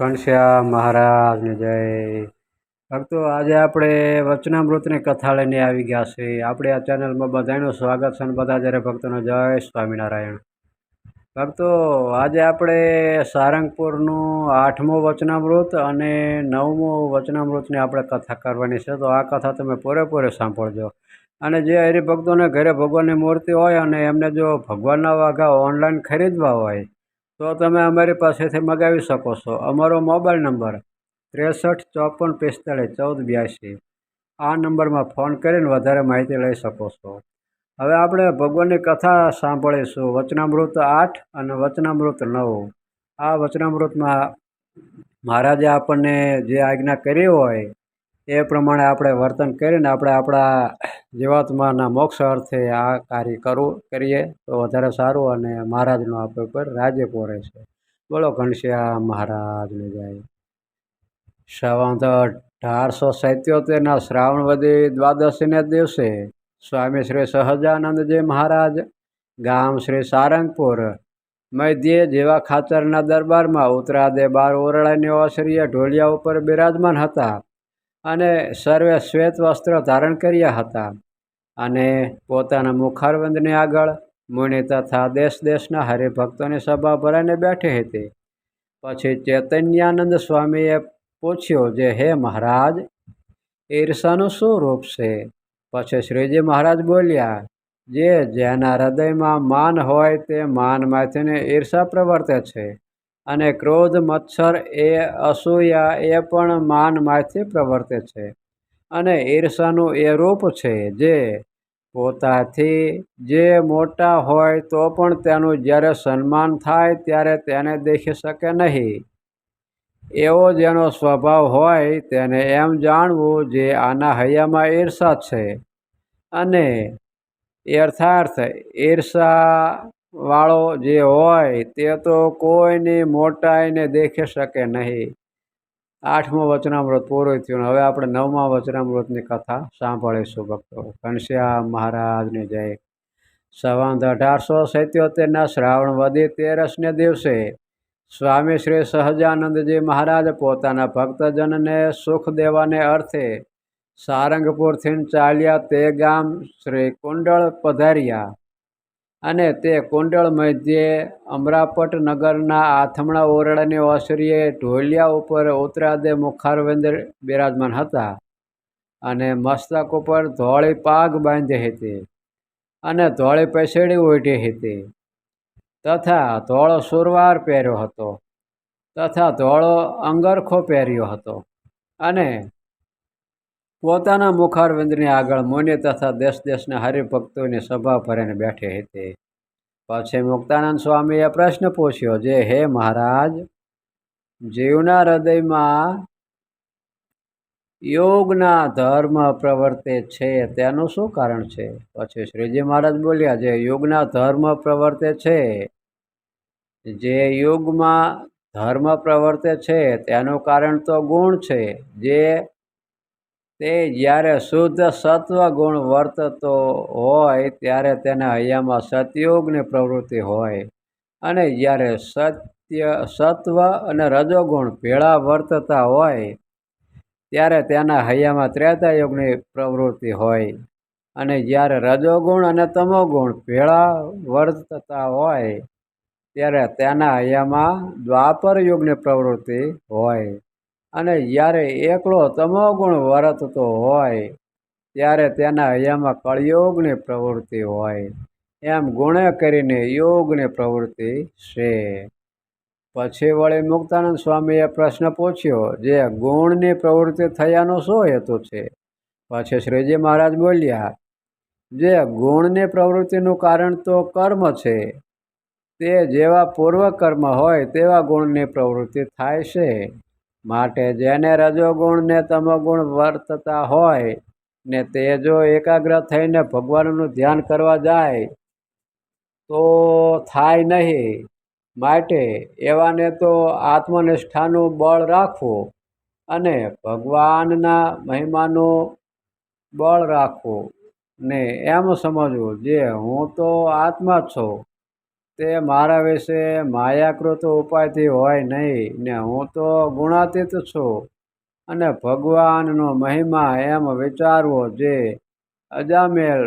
ઘનશ્યામ મહારાજને જય. ભક્તો, આજે આપણે વચનામૃતની કથા લઈને આવી ગયા છે. આપણે આ ચેનલમાં બધાનું સ્વાગત છે બધા જ્યારે ભક્તોનો જય સ્વામિનારાયણ. ભક્તો, આજે આપણે સારંગપુરનું આઠમું વચનામૃત અને નવમું વચનામૃતની આપણે કથા કરવાની છે. તો આ કથા તમે પૂરેપૂરે સાંભળજો. અને જે હરિભક્તોને ઘરે ભગવાનની મૂર્તિ હોય અને એમને જો ભગવાનના વાઘા ઓનલાઈન ખરીદવા હોય તો તમે અમારી પાસેથી મગાવી શકો છો. અમારો મોબાઈલ નંબર ત્રેસઠ ચોપન પિસ્તાળીસ ચૌદ બ્યાસી. આ નંબરમાં ફોન કરીને વધારે માહિતી લઈ શકો છો. હવે આપણે ભગવાનની કથા સાંભળીશું. વચનામૃત આઠ અને વચનામૃત નવ. આ વચનામૃતમાં મહારાજે આપણને જે આજ્ઞા કરી હોય એ પ્રમાણે આપણે વર્તન કરીને આપણે આપણા જીવાત્માના મોક્ષ અર્થે આ કાર્ય કરવું કરીએ તો વધારે સારું અને મહારાજનો આપણે ઉપર રાજ્ય પોરે છે. બોલો ઘનશ્યામ મહારાજને જાય સંવંત અઢારસો સિત્યોતેરના શ્રાવણવદી દ્વાદશીને દિવસે સ્વામી શ્રી સહજાનંદજી મહારાજ ગામ શ્રી સારંગપુર મધ્યે જેવા ખાચરના દરબારમાં ઉત્તરાદે બાર ઓરડાની ઓસરીએ ઢોલિયા ઉપર બિરાજમાન હતા. અને સર્વે શ્વેત વસ્ત્ર ધારણ કર્યા હતા. અને પોતાના મુખારવંદની આગળ મુનિ તથા દેશ દેશના હરિભક્તોની સભા ભરાઈને બેઠી હતી. પછી ચૈતન્યાનંદ સ્વામીએ પૂછ્યું જે, હે મહારાજ, ઈર્ષાનું શું રૂપ છે? પછી શ્રીજી મહારાજ બોલ્યા, જે જેના હૃદયમાં માન હોય તે માનમાંથીને ઈર્ષા પ્રવર્તે છે. અને ક્રોધ, મચ્છર એ અસૂયા એ પણ માનમાંથી પ્રવર્તે છે. અને ઈર્ષાનું એ રૂપ છે જે પોતાથી જે મોટા હોય તો પણ તેનું જ્યારે સન્માન થાય ત્યારે તેને દેખી શકે નહીં. એવો જેનો સ્વભાવ હોય તેને એમ જાણવું જે આના હૈયામાં ઈર્ષા છે. અને યથાર્થ ઈર્ષા વાળો જે હોય તે તો કોઈની મોટાઈને દેખી શકે નહીં. આઠમું વચનામૃત પૂરું થયું હવે આપણે નવમા વચનામૃતની કથા સાંભળીશું ભક્તો. ઘનશ્યામ મહારાજની જય. સંવંત અઢારસો સિત્યોતેરના શ્રાવણ વધી તેરસને દિવસે સ્વામી શ્રી સહજાનંદજી મહારાજ પોતાના ભક્તજનને સુખ દેવાને અર્થે સારંગપુરથી ચાલ્યા તે ગામ શ્રી કુંડળ પધાર્યા. અને તે કુંડળ મધ્યે અમરાપટ નગરના આથમણા ઓરડાની ઓસરીએ ઢોલિયા ઉપર ઉત્તરાદે મુખારવેન્દ્ર બિરાજમાન હતા અને મસ્તક ઉપર ધોળી પાગ બાંધી હતી અને ધોળી પેસેડી ઓઢી હતી. તથા ધોળો સુરવાર પહેર્યો હતો. તથા ધોળો અંગરખો પહેર્યો હતો. અને પોતાના મુખારવિંદની આગળ મોને તથા દેશ દેશના હરિભક્તોની સભા ભરીને બેઠી હતી. પછી મુક્તાનંદ સ્વામીએ પ્રશ્ન પૂછ્યો, જે હે મહારાજ, જીવના હૃદયમાં યોગના ધર્મ પ્રવર્તે છે તેનું શું કારણ છે? પછી શ્રીજી મહારાજ બોલ્યા, જે યોગના ધર્મ પ્રવર્તે છે, જે યોગમાં ધર્મ પ્રવર્તે છે તેનું કારણ તો ગુણ છે, જે તે જ્યારે શુદ્ધ સત્વ ગુણ વર્તતો હોય, ત્યારે તેના હૈયામાં સતયોગની પ્રવૃત્તિ હોય. અને જ્યારે સત્ય, સત્વ અને રજોગુણ ભેળા વર્તતા હોય, ત્યારે તેના હૈયામાં ત્રેતાયોગની પ્રવૃત્તિ હોય. અને જ્યારે રજોગુણ અને તમોગુણ ભેળા વર્તતા હોય, ત્યારે તેના હૈયામાં દ્વાપર યુગની પ્રવૃત્તિ હોય. અને જ્યારે એકલો તમોગુણ વર્તતો હોય, ત્યારે તેના હૈયામાં કળયોગની પ્રવૃત્તિ હોય. એમ ગુણે કરીને યોગની પ્રવૃત્તિ છે. પછી વળી મુક્તાનંદ સ્વામીએ પ્રશ્ન પૂછ્યો, જે ગુણની પ્રવૃત્તિ થયાનો શું હેતુ છે? પછી શ્રીજી મહારાજ બોલ્યા, જે ગુણની પ્રવૃત્તિનું કારણ તો કર્મ છે. તે જેવા પૂર્વ કર્મ હોય તેવા ગુણની પ્રવૃત્તિ થાય છે. માટે જેને રજોગુણ ને તમોગુણ વર્તતા હોય ને તે જો એકાગ્ર થઈને ભગવાનનું ધ્યાન કરવા જાય, તો થાય નહીં. માટે એવાને તો આત્મનિષ્ઠાનું બળ રાખવું અને ભગવાનના મહિમાનું બળ રાખવું. ને એમ સમજવું, જે હું તો આત્મા છું તે મારા વિશે માયાકૃત ઉપાયથી હોય નહીં ને હું તો ગુણાતીત છું. અને ભગવાનનો મહિમા એમ વિચારવો જે અજામેલ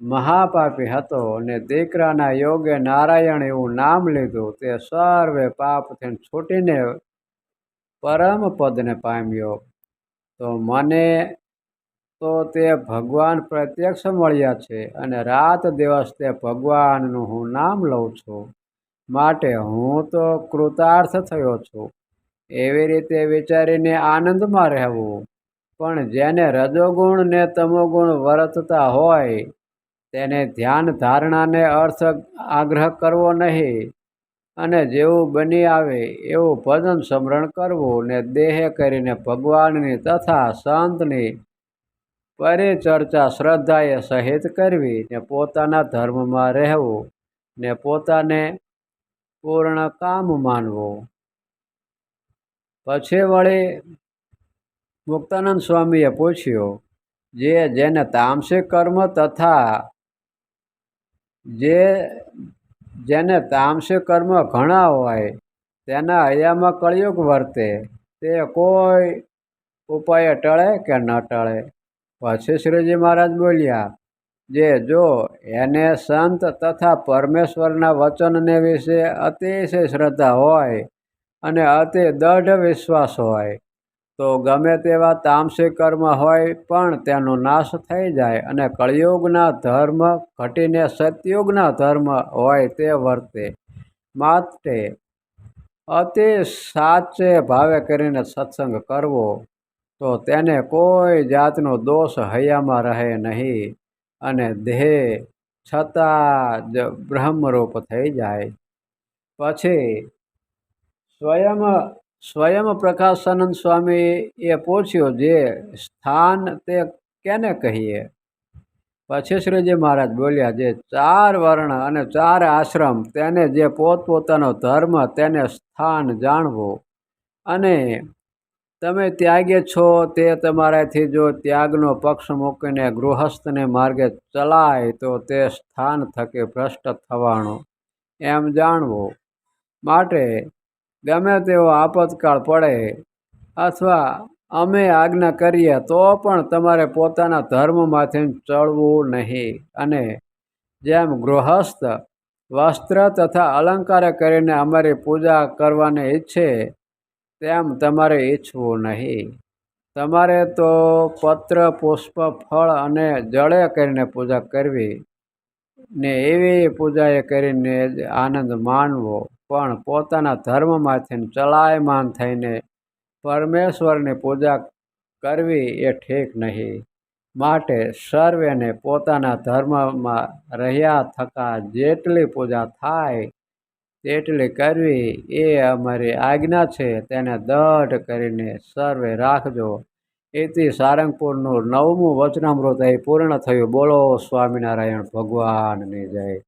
મહાપાપી હતો અને દીકરાના યોગે નારાયણ એવું નામ લીધું તે સર્વે પાપથી છૂટીને પરમ પદને પામ્યો. તો મને તો તે ભગવાન પ્રત્યક્ષ મળ્યા છે અને રાત દિવસ તે ભગવાનનું હું નામ લઉં છું. માટે હું તો કૃતાર્થ થયો છું. એવી રીતે વિચારીને આનંદમાં રહેવું. પણ જેને રજોગુણ ને તમોગુણ વર્તતા હોય, તેને ધ્યાન ધારણાને અર્થ આગ્રહ કરવો નહીં. અને જેવું બની આવે એવું ભજન સ્મરણ કરવું ને દેહે કરીને ભગવાનની તથા સંતની પરિચર્ચા શ્રદ્ધાએ સહિત કરવી ને પોતાના ધર્મમાં રહેવું ને પોતાને પૂર્ણ કામ માનવું. પછી વળી મુક્તાનંદ સ્વામીએ પૂછ્યું, જે જેને તામસિક કર્મ તથા જે જેને તામસિક કર્મ ઘણા હોય, તેના હૈયામાં કળિયુગ વર્તે, તે કોઈ ઉપાય ટળે કે ન ટળે? પછી શ્રીજી મહારાજ બોલ્યા, જે જો એને સંત તથા પરમેશ્વરના વચનને વિશે અતિશય શ્રદ્ધા હોય અને અતિ દઢ વિશ્વાસ હોય, તો ગમે તેવા તામસિક કર્મ હોય પણ તેનો નાશ થઈ જાય અને કળિયુગના ધર્મ ઘટીને સતયુગના ધર્મ હોય તે વર્તે. માટે અતિ સાચે ભાવે કરીને સત્સંગ કરવો તો તેને કોઈ જાતનો દોષ હૈયામાં રહે નહીં અને દેહ છતાં જ બ્રહ્મરૂપ થઈ જાય. પછી સ્વયં સ્વયં પ્રકાશાનંદ એ પૂછ્યું જે સ્થાન તે કેને કહીએ? પછી શ્રીજી મહારાજ બોલ્યા, જે ચાર વર્ણ અને ચાર આશ્રમ તેને જે પોતપોતાનો ધર્મ તેને સ્થાન જાણવું અને તમે ત્યાગે છો તે તમારાથી જો ત્યાગનો પક્ષ મૂકીને ગૃહસ્થને માર્ગે ચલાય તો તે સ્થાન થકે ભ્રષ્ટ થવાનો. એમ જાણવું માટે ગમે તેવો આપતકાળ પડે અથવા અમે આજ્ઞા કરીએ તો પણ તમારે પોતાના ધર્મમાંથી ચડવું નહીં. અને જેમ ગૃહસ્થ વસ્ત્ર તથા અલંકાર કરીને અમારી પૂજા કરવાની ઈચ્છે તેમ તમારે ઈચ્છવું નહીં. તમારે તો પત્ર, પુષ્પ, ફળ અને જળે કરીને પૂજા કરવી ને એવી પૂજાએ કરીને જ આનંદ માનવો પણ પોતાના ધર્મમાંથી ચલાયમાન થઈને પરમેશ્વરની પૂજા કરવી એ ઠીક નહીં. માટે સર્વેને પોતાના ધર્મમાં રહ્યા થકા જેટલી પૂજા થાય તેટલી કરવી એ અમારી આજ્ઞા છે. તેને દઢ કરીને સર્વે રાખજો. એથી સારંગપુરનું નવમું વચનામૃત એ પૂર્ણ થયું. બોલો સ્વામિનારાયણ ભગવાનની જય.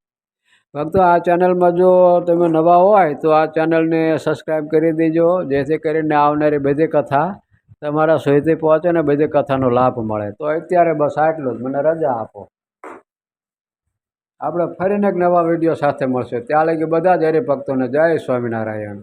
ભક્તો, આ ચેનલમાં જો તમે નવા હોય તો આ ચેનલને સબસ્ક્રાઈબ કરી દેજો. જેથી કરીને આવનારી બધી કથા તમારા સુધી પહોંચે ને બધી કથાનો લાભ મળે. તો અત્યારે બસ આટલું જ. મને રજા આપો. આપણે ફરીને એક નવા વીડિયો સાથે મળશે. ત્યાં લગી બધા જ હરિભક્તોને જય સ્વામિનારાયણ.